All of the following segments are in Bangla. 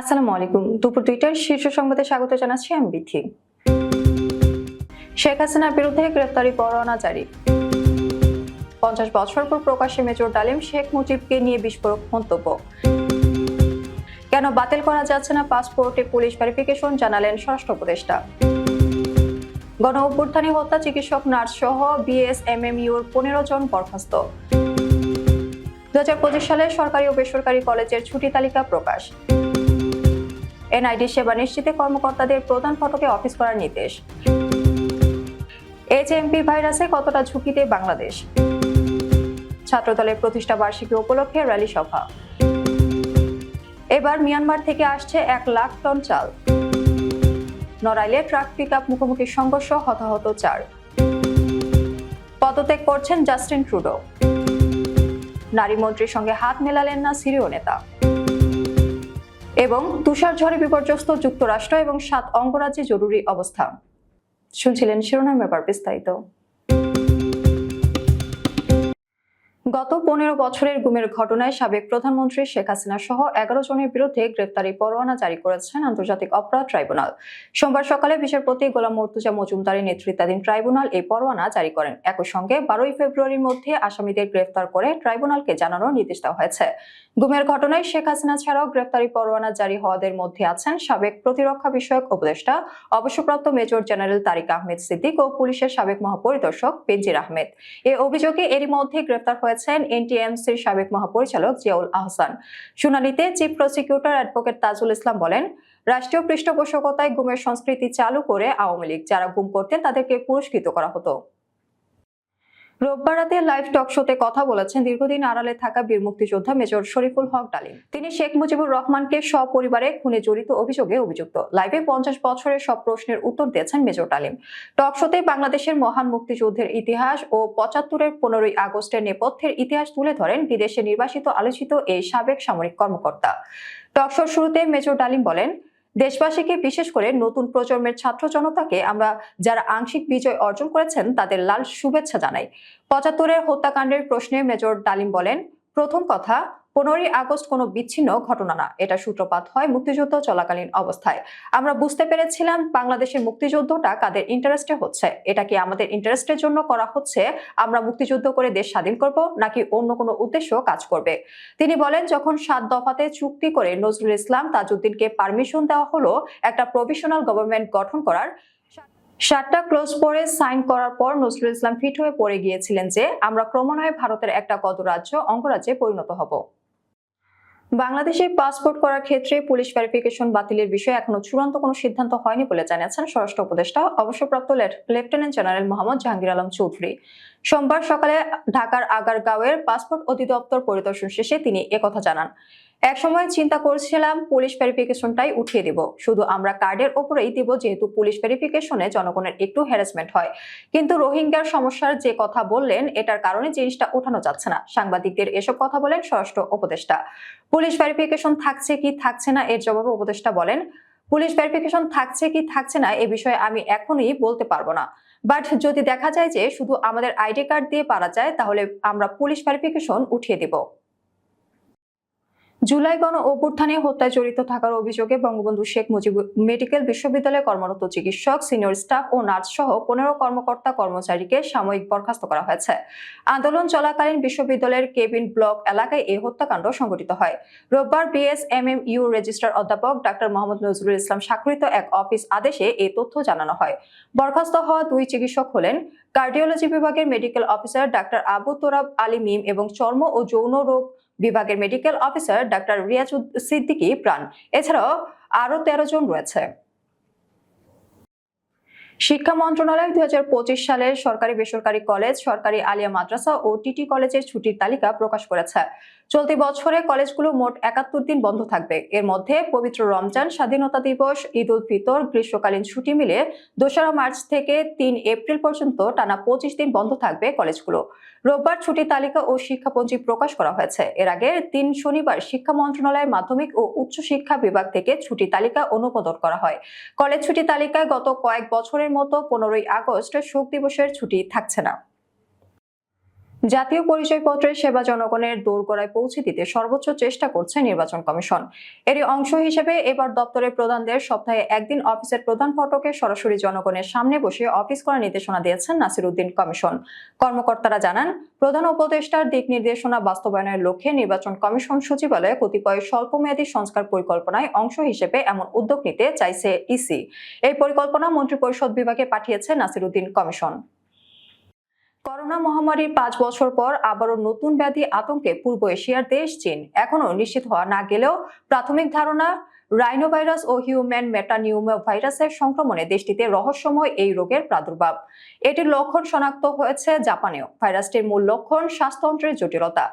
আসসালামু আলাইকুম। দুপুর দুইটার শীর্ষ সংবাদে স্বাগত জানাচ্ছি আমি বিথি। শেখ হাসিনার বিরুদ্ধে গ্রেফতারি পরোয়ানা জারি। পঞ্চাশ বছর পর প্রকাশ্যে মেজর ডালিম শেখ মুজিবকে নিয়ে বিস্ফোরক মন্তব্য। কেন বাতিল করা যাচ্ছে না পাসপোর্টে পুলিশ ভেরিফিকেশন জানালেন স্বরাষ্ট্র উপদেষ্টা। গণ অভ্যুত্থানে হত্যা চিকিৎসক নার্স সহ বিএসএমএমইউর পনেরো জন বরখাস্ত। দু সালে সরকারি ও বেসরকারি কলেজের ছুটি তালিকা প্রকাশ। এনআইডি সেবা নিশ্চিতে কর্মকর্তাদের প্রধান ফটকে অফিস করার নির্দেশ। এইচএমপি ভাইরাসে কতটা ঝুঁকিতে বাংলাদেশ? ছাত্রদলের প্রতিষ্ঠা বার্ষিকী উপলক্ষে র্যালি সভা। এবার মিয়ানমার থেকে আসছে এক লাখ টন চাল। নড়াইলে ট্রাক পিক আপ মুখোমুখি সংঘর্ষ হতাহত চার। পদত্যাগ করছেন জাস্টিন ট্রুডো। নারী মন্ত্রীর সঙ্গে হাত মেলালেন না সিরীয় নেতা। এবং তুষার ঝড়ে বিপর্যস্ত যুক্তরাষ্ট্র এবং সাত অঙ্গরাজ্যে জরুরি অবস্থা। শুনছিলেন শিরোনাম ব্যাপার বিস্তারিত। গত পনেরো বছরের গুমের ঘটনায় সাবেক প্রধানমন্ত্রী শেখ হাসিনা সহ এগারো জনের বিরুদ্ধে গ্রেপ্তারি পরোয়ানা জারি করেছেন আন্তর্জাতিক অপরাধ ট্রাইব্যুনাল। সোমবার সকালে বিচারপতি গোলাম মর্তুজা মজুমদারের নেতৃত্বাধীন ট্রাইব্যুনাল এই পরোয়ানা জারি করেন। একই সঙ্গে বারোই ফেব্রুয়ারির মধ্যে আসামিদের গ্রেফতার করে ট্রাইব্যুনালকে জানানোর নির্দেশ দেওয়া হয়েছে। গুমের ঘটনায় শেখ হাসিনা ছাড়াও গ্রেফতারি পরোয়ানা জারি হওয়াদের মধ্যে আছেন সাবেক প্রতিরক্ষা বিষয়ক উপদেষ্টা, অবসরপ্রাপ্ত মেজর জেনারেল তারিক আহমেদ সিদ্দিক ও পুলিশের সাবেক মহাপরিদর্শক বেনজির আহমেদ। এ অভিযোগে এরই মধ্যে গ্রেফতার হয়েছেন এনটিএমসির সাবেক মহাপরিচালক জিয়াউল আহসান। শুনানিতে chief prosecutor advocate Tajul Islam বলেন, রাষ্ট্রীয় পৃষ্ঠপোষকতায় গুমের সংস্কৃতি চালু করে আওয়ামী লীগ, যারা গুম করতেন তাদেরকে পুরস্কৃত করা হতো। রোববার রাতে লাইভ টক শোতে কথা বলেছেন দীর্ঘদিন আড়ালে থাকা বীর মুক্তিযোদ্ধা মেজর শরীফুল হক ডালিম। তিনি শেখ মুজিবুর রহমানকে সপরিবারে খুনে জড়িত অভিযোগে অভিযুক্ত। লাইভে পঞ্চাশ বছরের সব প্রশ্নের উত্তর দিয়েছেন মেজর ডালিম। টক শোতে বাংলাদেশের মহান মুক্তিযুদ্ধের ইতিহাস ও পঁচাত্তরের পনেরোই আগস্টের নেপথ্যের ইতিহাস তুলে ধরেন বিদেশে নির্বাসিত আলোচিত এই সাবেক সামরিক কর্মকর্তা। টক শোর শুরুতে মেজর ডালিম বলেন দেশবাসীকে বিশেষ করে নতুন প্রজন্মের ছাত্র জনতাকে আমরা যারা আংশিক বিজয় অর্জন করেছেন, তাদের লাল শুভেচ্ছা জানাই। পঁচাত্তরের হত্যাকাণ্ডের প্রশ্নে মেজর ডালিম বলেন, প্রথম কথা পনেরোই আগস্ট কোনো বিচ্ছিন্ন ঘটনা না। এটা সূত্রপাত হয় মুক্তিযুদ্ধ চলাকালীন অবস্থায়। আমরা বুঝতে পেরেছিলাম বাংলাদেশের মুক্তিযুদ্ধটা কাদের ইন্টারেস্টে হচ্ছে। এটা কি আমাদের ইন্টারেস্টের জন্য করা হচ্ছে? আমরা মুক্তিযুদ্ধ করে দেশ স্বাধীন করব নাকি অন্য কোনো উদ্দেশ্য কাজ করবে? তিনি বলেন, যখন সাত দফাতে চুক্তি করে নজরুল ইসলাম তাজউদ্দিনকে পারমিশন দেওয়া হলো, একটা প্রভিশনাল গভর্নমেন্ট গঠন করার সাতটা ক্লোজ পরে সাইন করার পর নজরুল ইসলাম ফিট হয়ে পড়ে গিয়েছিলেন যে, আমরা ক্রমান্বয়ে ভারতের একটা গতরাজ্য অঙ্গরাজ্যে পরিণত হব। বাংলাদেশে পাসপোর্ট করার ক্ষেত্রে পুলিশ ভেরিফিকেশন বাতিলের বিষয়ে এখনও চূড়ান্ত কোনো সিদ্ধান্ত হয়নি বলে জানিয়েছেন স্বরাষ্ট্র উপদেষ্টা, অবসরপ্রাপ্ত লেফটেন্যান্ট জেনারেল মোহাম্মদ জাহাঙ্গীর আলম চৌধুরী। সোমবার সকালে ঢাকার আগারগাঁওয়ের পাসপোর্ট অধিদপ্তর পরিদর্শন শেষে তিনি একথা জানান। এক সময় চিন্তা করছিলাম পুলিশ ভেরিফিকেশনটাই উঠিয়ে দিব। শুধু আমরা কার্ডের ওপরেই দিব যেহেতু পুলিশ ভেরিফিকেশনে জনগণের একটু হ্যারাসমেন্ট হয়। কিন্তু রোহিঙ্গার সমস্যার যে কথা বললেন, এটার কারণে জিনিসটা উঠানো যাচ্ছে না। সাংবাদিকদের এসব কথা বলেন স্বরাষ্ট্র উপদেষ্টা। পুলিশ ভেরিফিকেশন থাকছে কি থাকছে না, এর জবাবে উপদেষ্টা বলেন, পুলিশ ভেরিফিকেশন থাকছে কি থাকছে না, এ বিষয়ে আমি এখনই বলতে পারব না। বাট যদি দেখা যায় যে শুধু আমাদের আইডি কার্ড দিয়ে পারা যায়, তাহলে আমরা পুলিশ ভেরিফিকেশন উঠিয়ে দিব। জুলাই গণ অভ্যুত্থানে হত্যায় জড়িত থাকার অভিযোগে বঙ্গবন্ধু শেখ মুজিব মেডিকেল বিশ্ববিদ্যালয়ে কর্মরত চিকিৎসক, সিনিয়র স্টাফ ও নার্স সহ পনেরো কর্মকর্তা কর্মচারীকে সাময়িক বরখাস্ত করা হয়েছে। আন্দোলন চলাকালীন বিশ্ববিদ্যালয়ের কেবিন ব্লক এলাকায় এই হত্যাকাণ্ড সংঘটিত হয়। রোববার বিএসএমএমইউ রেজিস্ট্রার অধ্যাপক ডাক্তার মোহাম্মদ নজরুল ইসলাম স্বাক্ষরিত এক অফিস আদেশে এই তথ্য জানানো হয়। বরখাস্ত হওয়া দুই চিকিৎসক হলেন কার্ডিওলজি বিভাগের medical officer doctor Abu Torab Ali Mim এবং চর্ম ও যৌন রোগ বিভাগের medical officer doctor Riaz Siddiqui Pran. এছাড়াও আরও তেরো জন রয়েছে। শিক্ষা মন্ত্রণালয় দুই হাজার পঁচিশ সালের সরকারি বেসরকারি কলেজ, সরকারি আলিয়া মাদ্রাসা ও টিটি কলেজের ছুটির তালিকা প্রকাশ করেছে। চলতি বছরে কলেজগুলো মোট একাত্তর দিন বন্ধ থাকবে। এর মধ্যে পবিত্র রমজান, স্বাধীনতা দিবস, ঈদ উল ফিতর, গ্রীষ্মকালীন ছুটি মিলে দোসরা মার্চ থেকে তিন এপ্রিল পর্যন্ত টানা পঁচিশ দিন বন্ধ থাকবে কলেজগুলো। রোববার ছুটির তালিকা ও শিক্ষাপঞ্জি প্রকাশ করা হয়েছে। এর আগে তিন শনিবার শিক্ষা মন্ত্রণালয়ের মাধ্যমিক ও উচ্চ শিক্ষা বিভাগ থেকে ছুটি তালিকা অনুমোদন করা হয়। কলেজ ছুটি তালিকায় গত কয়েক বছরের মতো পনেরোই আগস্ট শোক দিবসের ছুটি থাকছে না। জাতীয় পরিচয়পত্রের সেবা জনগণের দোরগোড়ায় পৌঁছে দিতে সর্বোচ্চ চেষ্টা করছে নির্বাচন কমিশন। এরই অংশ হিসেবে এবার দপ্তরের প্রধানদের সপ্তাহে একদিন অফিসের প্রধান ফটকে সরাসরি জনগণের সামনে বসে অফিস করার নির্দেশনা দিয়েছেন নাসির উদ্দিন কমিশন। কর্মকর্তারা জানান, প্রধান উপদেষ্টার দিক নির্দেশনা বাস্তবায়নের লক্ষ্যে নির্বাচন কমিশন সচিবালয়ে কতিপয় স্বল্পমেয়াদী সংস্কার পরিকল্পনায় অংশ হিসেবে এমন উদ্যোগ নিতে চাইছে ইসি। এই পরিকল্পনা মন্ত্রিপরিষদ বিভাগে পাঠিয়েছে নাসির উদ্দিন কমিশন। করোনা মহামারীর পাঁচ বছর পর আবারও নতুন ব্যাধি আতঙ্কে পূর্ব এশিয়ার দেশ, চীন এখনও নিশ্চিত হওয়া না গেলেও প্রাথমিক ধারণা রাইনোভাইরাস ও হিউম্যান মেটানিউমো ভাইরাসের সংক্রমণে দেশটিতে রহস্যময় এই রোগের প্রাদুর্ভাব। এটির লক্ষণ শনাক্ত হয়েছে জাপানেও। ভাইরাসটির মূল লক্ষণ শ্বাসতন্ত্রের জটিলতা।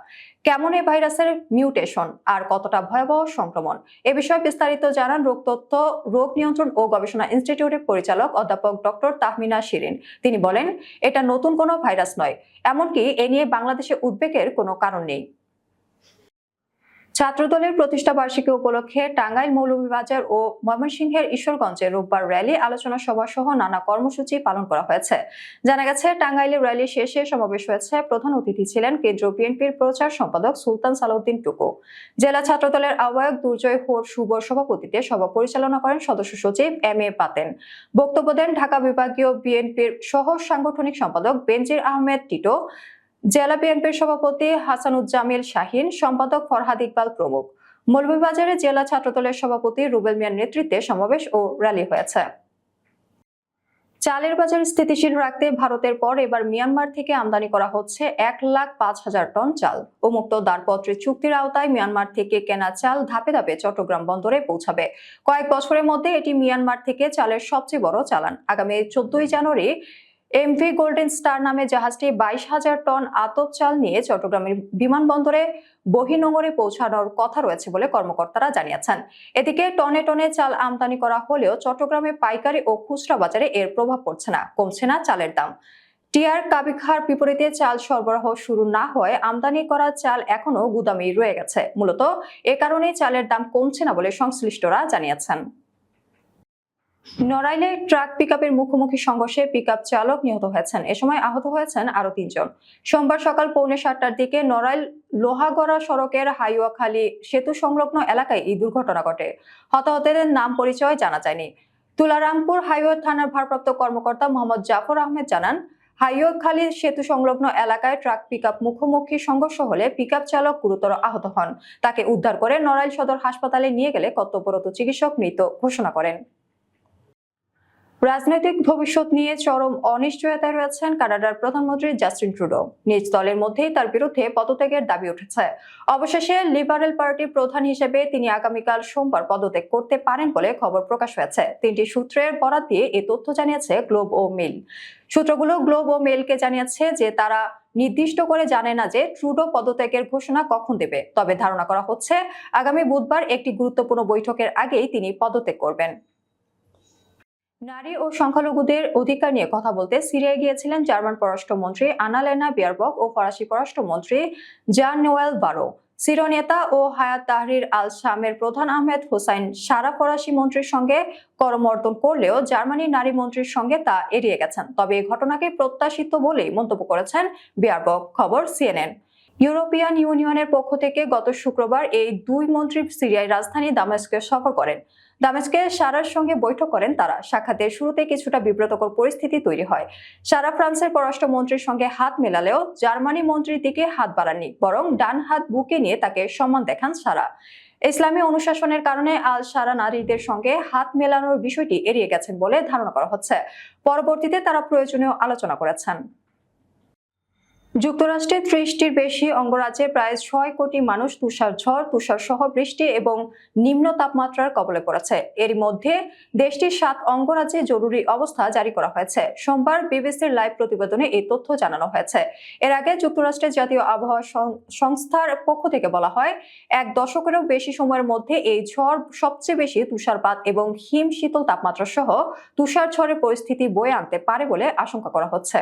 কেমন এই ভাইরাসের মিউটেশন আর কতটা ভয়াবহ সংক্রমণ? এ বিষয়ে বিস্তারিত জানান রোগ তথ্য রোগ নিয়ন্ত্রণ ও গবেষণা ইনস্টিটিউটের পরিচালক অধ্যাপক ডক্টর তাহমিনা শিরিন। তিনি বলেন, এটা নতুন কোনো ভাইরাস নয়। এমনকি এ নিয়ে বাংলাদেশে উদ্বেগের কোনো কারণ নেই। ছাত্রদলের প্রতিষ্ঠা বার্ষিকী উপলক্ষে টাঙ্গাইল মৌলভীবাজার ও ময়মনসিংহের ঈশ্বরগঞ্জে রোববার র্যালি, আলোচনা সভা সহ নানা কর্মসূচি পালন করা হয়েছে। জানা গেছে, টাঙ্গাইলের র্যালি শেষে সমাবেশ হয়েছে প্রধান অতিথি ছিলেন কেন্দ্রীয় বিএনপির প্রচার সম্পাদক সুলতান সালাউদ্দিন টুকু। জেলা ছাত্রদলের আহ্বায়ক দুর্জয় হোর শুভর সভাপতিতে সভা পরিচালনা করেন সদস্য সচিব এম এ পাতেন। বক্তব্য দেন ঢাকা বিভাগীয় বিএনপির সহ সাংগঠনিক সম্পাদক বেনজির আহমেদ টিটো জেলা বিএনপির সভাপতি হাসানুজ্জামিল শাহিন, সম্পাদক ফরহাদ ইকবাল প্রমুখ। মৌলভীবাজারে জেলা ছাত্রদলের সভাপতি রুবেল মিয়ার নেতৃত্বে সমাবেশ ও র্যালি হয়েছে। চালের বাজার স্থিতিশীল রাখতে ভারতের পর এবার মিয়ানমার থেকে আমদানি করা হচ্ছে এক লাখ পাঁচ হাজার টন চাল। উন্মুক্ত দ্বারপত্রের চুক্তির আওতায় মিয়ানমার থেকে কেনা চাল ধাপে ধাপে চট্টগ্রাম বন্দরে পৌঁছাবে। কয়েক বছরের মধ্যে এটি মিয়ানমার থেকে চালের সবচেয়ে বড় চালান। আগামী চোদ্দই জানুয়ারি এমভি গোল্ডেন স্টার নামে জাহাজটি বাইশ হাজার টন আতপ চাল নিয়ে চট্টগ্রামের বিমানবন্দরে বহিনোঙরে পৌঁছানোর কথা রয়েছে বলে কর্মকর্তারা জানিয়েছেন। এদিকে টনে টনে চাল আমদানি করা হলেও চট্টগ্রামে পাইকারি ও খুচরা বাজারে এর প্রভাব পড়ছে না, কমছে না চালের দাম। টিয়ার কাবিখার বিপরীতে চাল সরবরাহ শুরু না হওয়ায় আমদানি করা চাল এখনও গুদামেই রয়ে গেছে। মূলত এ কারণে চালের দাম কমছে না বলে সংশ্লিষ্টরা জানিয়েছেন। নড়াইলে ট্রাক পিকআপের মুখোমুখি সংঘর্ষে পিকআপ চালক নিহত হয়েছেন। এ সময় আহত হয়েছেন আরও তিনজন। সোমবার সকাল পৌনে সাতটার দিকে নড়াইল লোহাগড়া সড়কের হাইওয়াখালী সেতু সংলগ্ন এলাকায় এই দুর্ঘটনা ঘটে। হতাহতের নাম পরিচয় জানা যায়নি। তুলারামপুর হাইওয়ে থানার ভারপ্রাপ্ত কর্মকর্তা মোহাম্মদ জাফর আহমেদ জানান, হাইওয়াখালী সেতু সংলগ্ন এলাকায় ট্রাক পিকআপ মুখোমুখি সংঘর্ষ হলে পিকআপ চালক গুরুতর আহত হন। তাকে উদ্ধার করে নড়াইল সদর হাসপাতালে নিয়ে গেলে কর্তব্যরত চিকিৎসক মৃত ঘোষণা করেন। রাজনৈতিক ভবিষ্যৎ নিয়ে চরম অনিশ্চয়তায় রয়েছেন কানাডার প্রধানমন্ত্রী জাস্টিন ট্রুডো। নিজ দলের মধ্যেই তার বিরুদ্ধে পদত্যাগের দাবি উঠেছে। অবশেষে লিবারেল পার্টির প্রধান হিসেবে তিনি আগামীকাল সোমবার পদত্যাগ করতে পারেন বলে খবর প্রকাশ হয়েছে। তিনটি সূত্রের বরাত দিয়ে এ তথ্য জানিয়েছে গ্লোব ও মেল। সূত্রগুলো গ্লোব ও মেলকে জানিয়েছে যে তারা নির্দিষ্ট করে জানে না যে ট্রুডো পদত্যাগের ঘোষণা কখন দেবে। তবে ধারণা করা হচ্ছে, আগামী বুধবার একটি গুরুত্বপূর্ণ বৈঠকের আগেই তিনি পদত্যাগ করবেন। নারী ও সংখ্যালঘুদের অধিকার নিয়ে কথা বলতে সিরিয়ায় গিয়েছিলেন জার্মান পররাষ্ট্রমন্ত্রী আনালেনা বিয়ারবক ও ফরাসি পররাষ্ট্রমন্ত্রী জান নোয়েল বারো। সিরো নেতা ও হায়াত তাহরির আল শামের প্রধান আহমেদ হোসাইন সারা ফরাসি মন্ত্রীর সঙ্গে করমর্দন করলেও জার্মানির নারী মন্ত্রীর সঙ্গে তা এড়িয়ে গেছেন। তবে এই ঘটনাকে প্রত্যাশিত বলেই মন্তব্য করেছেন বিয়ারবক। খবর সিএনএন। ইউরোপিয়ান ইউনিয়নের পক্ষ থেকে গত শুক্রবার এই দুই মন্ত্রী সিরিয়ায় রাজধানী দামেস্কে সফর করেন। দামেস্কে সারার সঙ্গে বৈঠক করেন তারা। সাক্ষাতের শুরুতে কিছুটা বিব্রতকর পরিস্থিতি তৈরি হয়। সারা ফ্রান্সের পররাষ্ট্রমন্ত্রীর সঙ্গে হাত মেলালেও জার্মানি মন্ত্রীর দিকে হাত বাড়াননি, বরং ডান হাত বুকে নিয়ে তাকে সম্মান দেখান সারা। ইসলামী অনুশাসনের কারণে আল সারা নারীদের সঙ্গে হাত মেলানোর বিষয়টি এড়িয়ে গেছেন বলে ধারণা করা হচ্ছে। পরবর্তীতে তারা প্রয়োজনীয় আলোচনা করেছেন। যুক্তরাষ্ট্রে ত্রিশটির বেশি অঙ্গরাজ্যে প্রায় ছয় কোটি মানুষ তুষার ঝড়, তুষার সহ বৃষ্টি এবং নিম্ন তাপমাত্রার কবলে পড়েছে। এর মধ্যে দেশটির সাত অঙ্গরাজ্যে জরুরি অবস্থা জারি করা হয়েছে। সোমবার বিবিসির লাইভ প্রতিবেদনে এই তথ্য জানানো হয়েছে। এর আগে যুক্তরাষ্ট্রের জাতীয় আবহাওয়া সংস্থার পক্ষ থেকে বলা হয়, এক দশকেরও বেশি সময়ের মধ্যে এই ঝড় সবচেয়ে বেশি তুষারপাত এবং হিম শীতল তাপমাত্রা সহ তুষার ঝড়ের পরিস্থিতি বয়ে আনতে পারে বলে আশঙ্কা করা হচ্ছে।